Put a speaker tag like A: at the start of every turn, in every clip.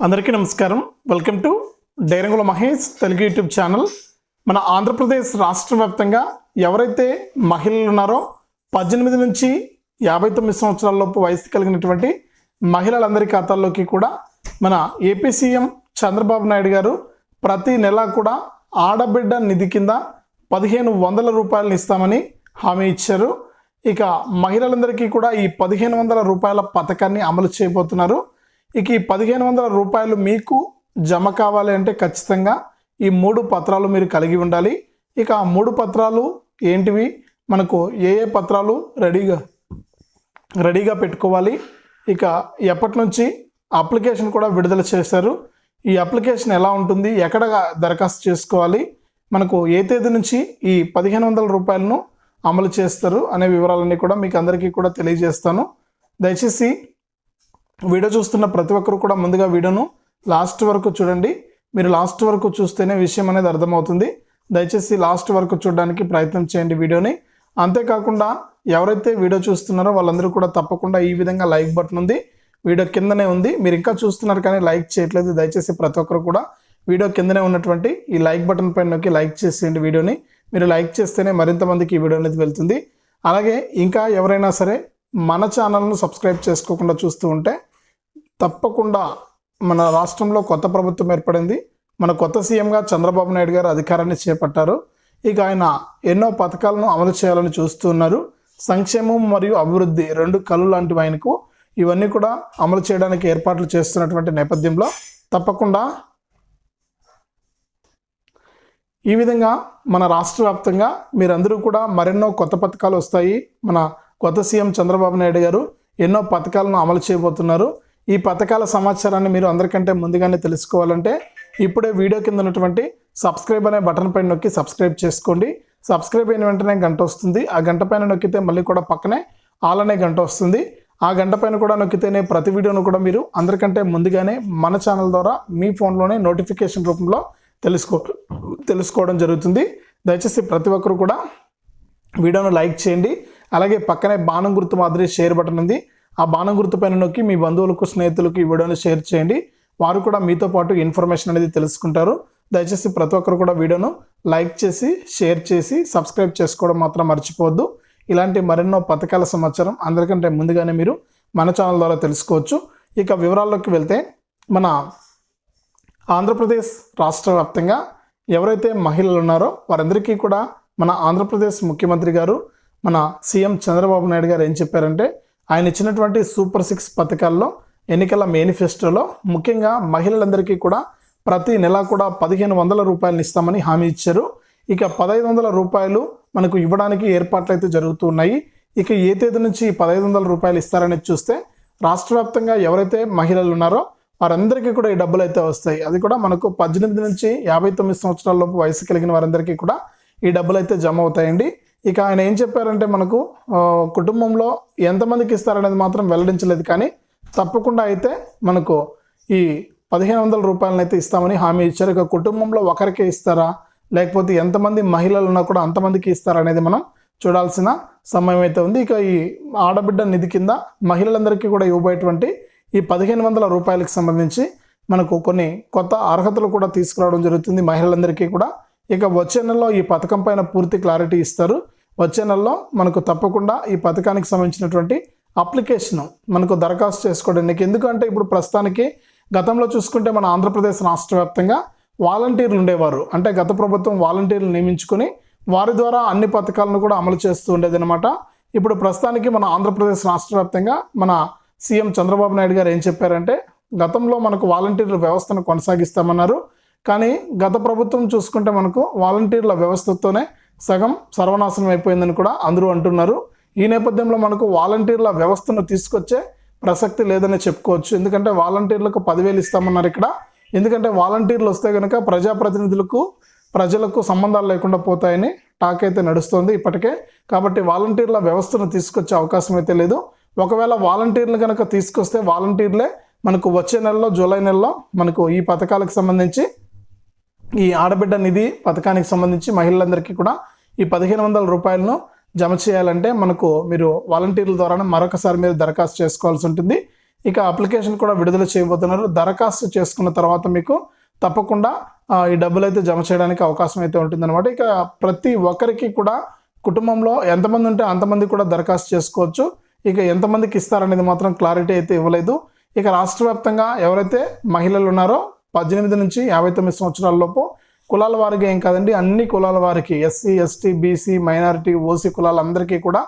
A: అందరికీ నమస్కారం. Welcome to Dairangula Mahesh Telugu YouTube channel. మన ఆంధ్రప్రదేశ్ రాష్ట్ర వ్యాప్తంగా ఎవరైతే మహిళలు ఉన్నారో పద్దెనిమిది నుంచి యాభై తొమ్మిది సంవత్సరాలలోపు వయసు కలిగినటువంటి మహిళలందరి ఖాతాల్లోకి కూడా మన ఏపీ సీఎం చంద్రబాబు నాయుడు గారు ప్రతి నెల కూడా ఆడబిడ్డ నిధి కింద పదిహేను వందల రూపాయలను ఇస్తామని హామీ ఇచ్చారు. ఇక మహిళలందరికీ కూడా ఈ పదిహేను వందల రూపాయల పథకాన్ని అమలు చేయబోతున్నారు. ఇక ఈ పదిహేను వందల రూపాయలు మీకు జమ కావాలి అంటే ఖచ్చితంగా ఈ మూడు పత్రాలు మీరు కలిగి ఉండాలి. ఇక ఆ మూడు పత్రాలు ఏంటివి? మనకు ఏ ఏ పత్రాలు రెడీగా రెడీగా పెట్టుకోవాలి. ఇక ఎప్పటి నుంచి అప్లికేషన్ కూడా విడుదల చేశారు. ఈ అప్లికేషన్ ఎలా ఉంటుంది? ఎక్కడ దరఖాస్తు చేసుకోవాలి? మనకు ఏ తేదీ నుంచి ఈ పదిహేను వందల రూపాయలను అమలు చేస్తారు అనే వివరాలన్నీ కూడా మీకు అందరికీ కూడా తెలియజేస్తాను. దయచేసి వీడియో చూస్తున్న ప్రతి ఒక్కరు కూడా ముందుగా వీడియోను లాస్ట్ వరకు చూడండి. మీరు లాస్ట్ వరకు చూస్తేనే విషయం అనేది అర్థమవుతుంది. దయచేసి లాస్ట్ వరకు చూడడానికి ప్రయత్నం చేయండి వీడియోని. అంతేకాకుండా ఎవరైతే వీడియో చూస్తున్నారో వాళ్ళందరూ కూడా తప్పకుండా ఈ విధంగా లైక్ బటన్ ఉంది. వీడియో కిందనే ఉంది. మీరు ఇంకా చూస్తున్నారు కానీ లైక్ చేయట్లేదు. దయచేసి ప్రతి ఒక్కరు కూడా వీడియో కిందనే ఉన్నటువంటి ఈ లైక్ బటన్ పైన నొక్కి లైక్ చేసేయండి వీడియోని. మీరు లైక్ చేస్తేనే మరింత మందికి ఈ వీడియో అనేది వెళ్తుంది. అలాగే ఇంకా ఎవరైనా సరే మన ఛానల్ను సబ్స్క్రైబ్ చేసుకోకుండా చూస్తూ ఉంటే తప్పకుండా మన రాష్ట్రంలో కొత్త ప్రభుత్వం ఏర్పడింది. మన కొత్త సీఎంగా చంద్రబాబు నాయుడు గారు అధికారాన్ని చేపట్టారు. ఇక ఆయన ఎన్నో పథకాలను అమలు చేయాలని చూస్తున్నారు సంక్షేమం మరియు అభివృద్ధి రెండు కళ్ళు లాంటివి ఆయనకు ఇవన్నీ కూడా అమలు చేయడానికి ఏర్పాట్లు చేస్తున్నటువంటి నేపథ్యంలో తప్పకుండా ఈ విధంగా మన రాష్ట్ర వ్యాప్తంగా మీరందరూ కూడా మరెన్నో కొత్త పథకాలు వస్తాయి. మన కొత్త సీఎం చంద్రబాబు నాయుడు గారు ఎన్నో పథకాలను అమలు చేయబోతున్నారు. ఈ పథకాల సమాచారాన్ని మీరు అందరికంటే ముందుగానే తెలుసుకోవాలంటే ఇప్పుడే వీడియో కింద ఉన్నటువంటి సబ్స్క్రైబ్ అనే బటన్ పైన నొక్కి సబ్స్క్రైబ్ చేసుకోండి. సబ్స్క్రైబ్ అయిన వెంటనే గంట వస్తుంది. ఆ గంట పైన నొక్కితే మళ్ళీ కూడా పక్కనే ఆల్ అనే గంట వస్తుంది. ఆ గంట పైన కూడా నొక్కితేనే ప్రతి వీడియోను కూడా మీరు అందరికంటే ముందుగానే మన ఛానల్ ద్వారా మీ ఫోన్లోనే నోటిఫికేషన్ రూపంలో తెలుసుకో తెలుసుకోవడం జరుగుతుంది. దయచేసి ప్రతి ఒక్కరు కూడా వీడియోను లైక్ చేయండి. అలాగే పక్కనే బాణం గుర్తు మాదిరి షేర్ బటన్ ఉంది. ఆ బాణం గుర్తు పైన నొక్కి మీ బంధువులకు స్నేహితులకు ఈ వీడియోని షేర్ చేయండి. వారు కూడా మీతో పాటు ఇన్ఫర్మేషన్ అనేది తెలుసుకుంటారు. దయచేసి ప్రతి ఒక్కరు కూడా వీడియోను లైక్ చేసి షేర్ చేసి సబ్స్క్రైబ్ చేసుకోవడం మాత్రం మర్చిపోవద్దు. ఇలాంటి మరెన్నో పథకాల సమాచారం అందరికంటే ముందుగానే మీరు మన ఛానల్ ద్వారా తెలుసుకోవచ్చు. ఇక వివరాల్లోకి వెళ్తే మన ఆంధ్రప్రదేశ్ రాష్ట్ర వ్యాప్తంగా ఎవరైతే మహిళలు ఉన్నారో వారందరికీ కూడా మన ఆంధ్రప్రదేశ్ ముఖ్యమంత్రి గారు మన సీఎం చంద్రబాబు నాయుడు గారు ఏం చెప్పారంటే ఆయన ఇచ్చినటువంటి సూపర్ సిక్స్ పథకాల్లో ఎన్నికల మేనిఫెస్టోలో ముఖ్యంగా మహిళలందరికీ కూడా ప్రతి నెల కూడా పదిహేను వందల రూపాయలు ఇస్తామని హామీ ఇచ్చారు. ఇక పదహైదు వందల రూపాయలు మనకు ఇవ్వడానికి ఏర్పాట్లు అయితే జరుగుతూ ఉన్నాయి. ఇక ఏ తేదీ నుంచి పదహైదు వందల రూపాయలు ఇస్తారనేది చూస్తే రాష్ట్ర వ్యాప్తంగా ఎవరైతే మహిళలు ఉన్నారో వారందరికీ కూడా ఈ డబ్బులు అయితే వస్తాయి. అది కూడా మనకు పద్దెనిమిది నుంచి యాభై తొమ్మిది సంవత్సరాల లోపు వయసు కలిగిన వారందరికీ కూడా ఈ డబ్బులు అయితే జమ అవుతాయండి. ఇక ఆయన ఏం చెప్పారంటే మనకు కుటుంబంలో ఎంతమందికి ఇస్తారనేది మాత్రం వెల్లడించలేదు. కానీ తప్పకుండా అయితే మనకు ఈ పదిహేను వందల రూపాయలను అయితే ఇస్తామని హామీ ఇచ్చారు. ఇక కుటుంబంలో ఒకరికే ఇస్తారా? లేకపోతే ఎంతమంది మహిళలు ఉన్నా కూడా అంతమందికి ఇస్తారా అనేది మనం చూడాల్సిన సమయం అయితే ఉంది. ఇక ఈ ఆడబిడ్డ నిధి కింద మహిళలందరికీ కూడా ఇవ్వబోయేటువంటి ఈ పదిహేను వందల రూపాయలకు సంబంధించి మనకు కొన్ని కొత్త అర్హతలు కూడా తీసుకురావడం జరుగుతుంది మహిళలందరికీ కూడా. ఇక వచ్చే నెలలో ఈ పథకం పైన పూర్తి క్లారిటీ ఇస్తారు. వచ్చే నెలలో మనకు తప్పకుండా ఈ పథకానికి సంబంధించినటువంటి అప్లికేషన్ మనకు దరఖాస్తు చేసుకోవడానికి ఎందుకంటే ఇప్పుడు ప్రస్తుతానికి గతంలో చూసుకుంటే మన ఆంధ్రప్రదేశ్ రాష్ట్ర వ్యాప్తంగా వాలంటీర్లు ఉండేవారు. అంటే గత ప్రభుత్వం వాలంటీర్లు నియమించుకొని వారి ద్వారా అన్ని పథకాలను కూడా అమలు చేస్తూ ఉండేదన్నమాట. ఇప్పుడు ప్రస్తుతానికి మన ఆంధ్రప్రదేశ్ రాష్ట్ర వ్యాప్తంగా మన సీఎం చంద్రబాబు నాయుడు గారు ఏం చెప్పారంటే గతంలో మనకు వాలంటీర్ల వ్యవస్థను కొనసాగిస్తామన్నారు. కానీ గత ప్రభుత్వం చూసుకుంటే మనకు వాలంటీర్ల వ్యవస్థతోనే సగం సర్వనాశనం అయిపోయిందని కూడా అందరూ అంటున్నారు. ఈ నేపథ్యంలో మనకు వాలంటీర్ల వ్యవస్థను తీసుకొచ్చే ప్రసక్తి లేదని చెప్పుకోవచ్చు. ఎందుకంటే వాలంటీర్లకు పదివేలు ఇస్తామన్నారు ఇక్కడ. ఎందుకంటే వాలంటీర్లు వస్తే కనుక ప్రజాప్రతినిధులకు ప్రజలకు సంబంధాలు లేకుండా పోతాయని టాక్ అయితే నడుస్తోంది ఇప్పటికే. కాబట్టి వాలంటీర్ల వ్యవస్థను తీసుకొచ్చే అవకాశం అయితే లేదు. ఒకవేళ వాలంటీర్లు కనుక తీసుకొస్తే వాలంటీర్లే మనకు వచ్చే నెలలో జూలై నెలలో మనకు ఈ పథకాలకు సంబంధించి ఈ ఆడబిడ్డ నిధి పథకానికి సంబంధించి మహిళలందరికీ కూడా ఈ పదిహేను వందల రూపాయలను జమ చేయాలంటే మనకు మీరు వాలంటీర్ల ద్వారా మరొకసారి మీరు దరఖాస్తు చేసుకోవాల్సి ఉంటుంది. ఇక అప్లికేషన్ కూడా విడుదల చేయబోతున్నారు. దరఖాస్తు చేసుకున్న తర్వాత మీకు తప్పకుండా ఈ డబ్బులు అయితే జమ చేయడానికి అవకాశం అయితే ఉంటుందన్నమాట. ఇక ప్రతి ఒక్కరికి కూడా కుటుంబంలో ఎంతమంది ఉంటే అంతమంది కూడా దరఖాస్తు చేసుకోవచ్చు. ఇక ఎంతమందికి ఇస్తారనేది మాత్రం క్లారిటీ అయితే ఇవ్వలేదు. ఇక రాష్ట్ర వ్యాప్తంగా ఎవరైతే మహిళలు ఉన్నారో పద్దెనిమిది నుంచి యాభై తొమ్మిది సంవత్సరాల లోపు కులాల వారికి ఏం కాదండి అన్ని కులాల వారికి SC ST BC minority OC కులాలందరికీ కూడా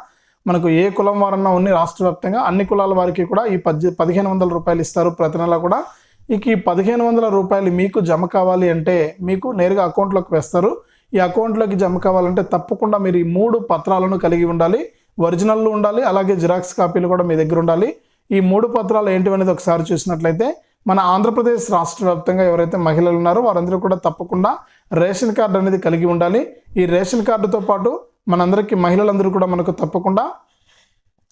A: మనకు ఏ కులం వారన్నా ఉన్ని రాష్ట్ర వ్యాప్తంగా అన్ని కులాల వారికి కూడా ఈ పద్దె పదిహేను వందల రూపాయలు ఇస్తారు ప్రతి నెల కూడా. ఇక ఈ పదిహేను వందల రూపాయలు మీకు జమ కావాలి అంటే మీకు నేరుగా అకౌంట్లోకి వేస్తారు. ఈ అకౌంట్లోకి జమ కావాలంటే తప్పకుండా మీరు ఈ మూడు పత్రాలను కలిగి ఉండాలి. ఒరిజినల్లు ఉండాలి అలాగే జిరాక్స్ కాపీలు కూడా మీ దగ్గర ఉండాలి. ఈ మూడు పత్రాలు ఏంటివనేది ఒకసారి చూసినట్లయితే మన ఆంధ్రప్రదేశ్ రాష్ట్ర వ్యాప్తంగా ఎవరైతే మహిళలు ఉన్నారో వారందరూ కూడా తప్పకుండా రేషన్ కార్డు అనేది కలిగి ఉండాలి. ఈ రేషన్ కార్డుతో పాటు మనందరికీ మహిళలందరూ కూడా మనకు తప్పకుండా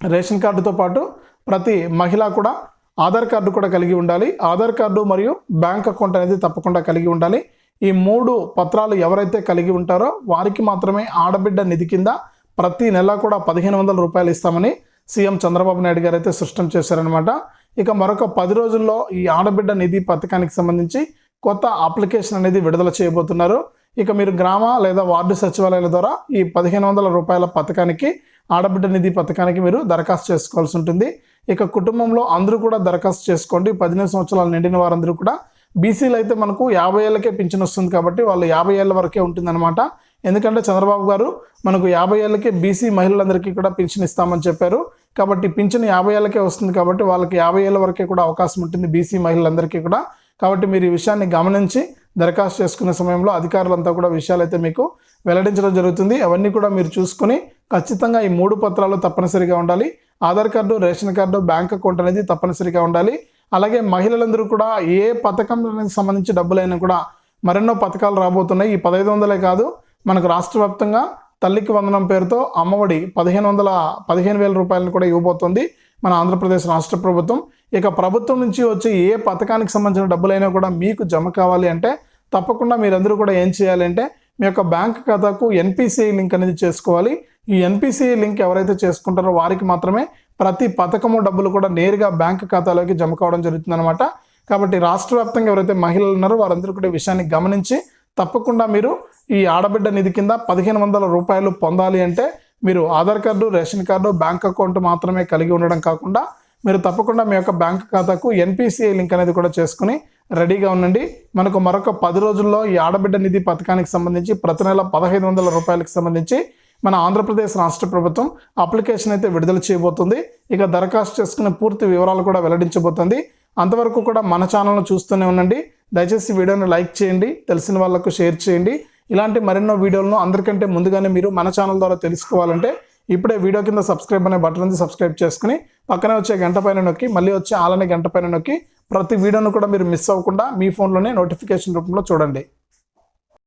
A: రేషన్ కార్డుతో పాటు ప్రతి మహిళ కూడా ఆధార్ కార్డు కూడా కలిగి ఉండాలి. ఆధార్ కార్డు మరియు బ్యాంక్ అకౌంట్ అనేది తప్పకుండా కలిగి ఉండాలి. ఈ మూడు పత్రాలు ఎవరైతే కలిగి ఉంటారో వారికి మాత్రమే ఆడబిడ్డ నిధి కింద ప్రతి నెల కూడా పదిహేను వందల రూపాయలు ఇస్తామని సీఎం చంద్రబాబు నాయుడు గారు అయితే స్పష్టం చేశారనమాట ఇక మరొక పది రోజుల్లో ఈ ఆడబిడ్డ నిధి పథకానికి సంబంధించి కొత్త అప్లికేషన్ అనేది విడుదల చేయబోతున్నారు. ఇక మీరు గ్రామ లేదా వార్డు సచివాలయాల ద్వారా ఈ పదిహేను వందల రూపాయల పథకానికి ఆడబిడ్డ నిధి పథకానికి మీరు దరఖాస్తు చేసుకోవాల్సి ఉంటుంది. ఇక కుటుంబంలో అందరూ కూడా దరఖాస్తు చేసుకోండి. పదిహేను సంవత్సరాలు నిండిన వారందరూ కూడా బీసీలు అయితే మనకు యాభై ఏళ్ళకే పింఛన్ వస్తుంది కాబట్టి వాళ్ళు యాభై ఏళ్ళ వరకే ఉంటుందన్నమాట. ఎందుకంటే చంద్రబాబు గారు మనకు యాభై ఏళ్ళకే బీసీ మహిళలందరికీ కూడా పింఛన్ ఇస్తామని చెప్పారు. కాబట్టి పింఛన్ యాభై ఏళ్ళకే వస్తుంది కాబట్టి వాళ్ళకి యాభై ఏళ్ళ వరకే కూడా అవకాశం ఉంటుంది బీసీ మహిళలందరికీ కూడా. కాబట్టి మీరు ఈ విషయాన్ని గమనించి దరఖాస్తు చేసుకునే సమయంలో అధికారులంతా కూడా విషయాలు అయితే మీకు వెల్లడించడం జరుగుతుంది. అవన్నీ కూడా మీరు చూసుకొని ఖచ్చితంగా ఈ మూడు పత్రాలు తప్పనిసరిగా ఉండాలి. Aadhaar card ration card bank account అనేది తప్పనిసరిగా ఉండాలి. అలాగే మహిళలందరూ కూడా ఏ పథకం సంబంధించి డబ్బులైనా కూడా మరెన్నో పథకాలు రాబోతున్నాయి. ఈ పదహైదు వందలే కాదు మనకు రాష్ట్ర వ్యాప్తంగా తల్లికి వందనం పేరుతో అమ్మఒడి పదిహేను వందల పదిహేను వేల రూపాయలను కూడా ఇవ్వబోతోంది మన ఆంధ్రప్రదేశ్ రాష్ట్ర ప్రభుత్వం. ఇక ప్రభుత్వం నుంచి వచ్చే ఏ పథకానికి సంబంధించిన డబ్బులైనా కూడా మీకు జమ కావాలి అంటే తప్పకుండా మీరందరూ కూడా ఏం చేయాలి అంటే మీ యొక్క బ్యాంక్ ఖాతాకు ఎన్పిసిఐ లింక్ అనేది చేసుకోవాలి. ఈ ఎన్పిసిఐ లింక్ ఎవరైతే చేసుకుంటారో వారికి మాత్రమే ప్రతి పథకము డబ్బులు కూడా నేరుగా బ్యాంక్ ఖాతాలోకి జమ కావడం జరుగుతుందన్నమాట. కాబట్టి రాష్ట్ర వ్యాప్తంగా ఎవరైతే మహిళలు ఉన్నారో వారందరూ కూడా విషయాన్ని గమనించి తప్పకుండా మీరు ఈ ఆడబిడ్డ నిధి కింద పదిహేను వందల రూపాయలు పొందాలి అంటే మీరు Aadhaar card ration card bank account మాత్రమే కలిగి ఉండడం కాకుండా మీరు తప్పకుండా మీ యొక్క బ్యాంక్ ఖాతాకు ఎన్పిసిఐ లింక్ అనేది కూడా చేసుకుని రెడీగా ఉండండి. మనకు మరొక పది రోజుల్లో ఈ ఆడబిడ్డ నిధి పథకానికి సంబంధించి ప్రతి నెల పదహైదు వందల రూపాయలకు సంబంధించి మన ఆంధ్రప్రదేశ్ రాష్ట్ర ప్రభుత్వం అప్లికేషన్ అయితే విడుదల చేయబోతుంది. ఇక దరఖాస్తు చేసుకునే పూర్తి వివరాలు కూడా వెల్లడించబోతుంది. అంతవరకు కూడా మన ఛానల్ను చూస్తూనే ఉండండి. దయచేసి వీడియోని లైక్ చేయండి. తెలిసిన వాళ్ళకు షేర్ చేయండి. ఇలాంటి మరెన్నో వీడియోలను అందరికంటే ముందుగానే మీరు మన ఛానల్ ద్వారా తెలుసుకోవాలంటే ఇప్పుడే వీడియో కింద సబ్స్క్రైబ్ అనే బటన్ ఉంది సబ్స్క్రైబ్ చేసుకుని పక్కనే వచ్చే గంట పైన నొక్కి మళ్ళీ వచ్చే ఆలనే గంట పైన నొక్కి ప్రతి వీడియోను కూడా మీరు మిస్ అవ్వకుండా మీ ఫోన్లోనే నోటిఫికేషన్ రూపంలో చూడండి.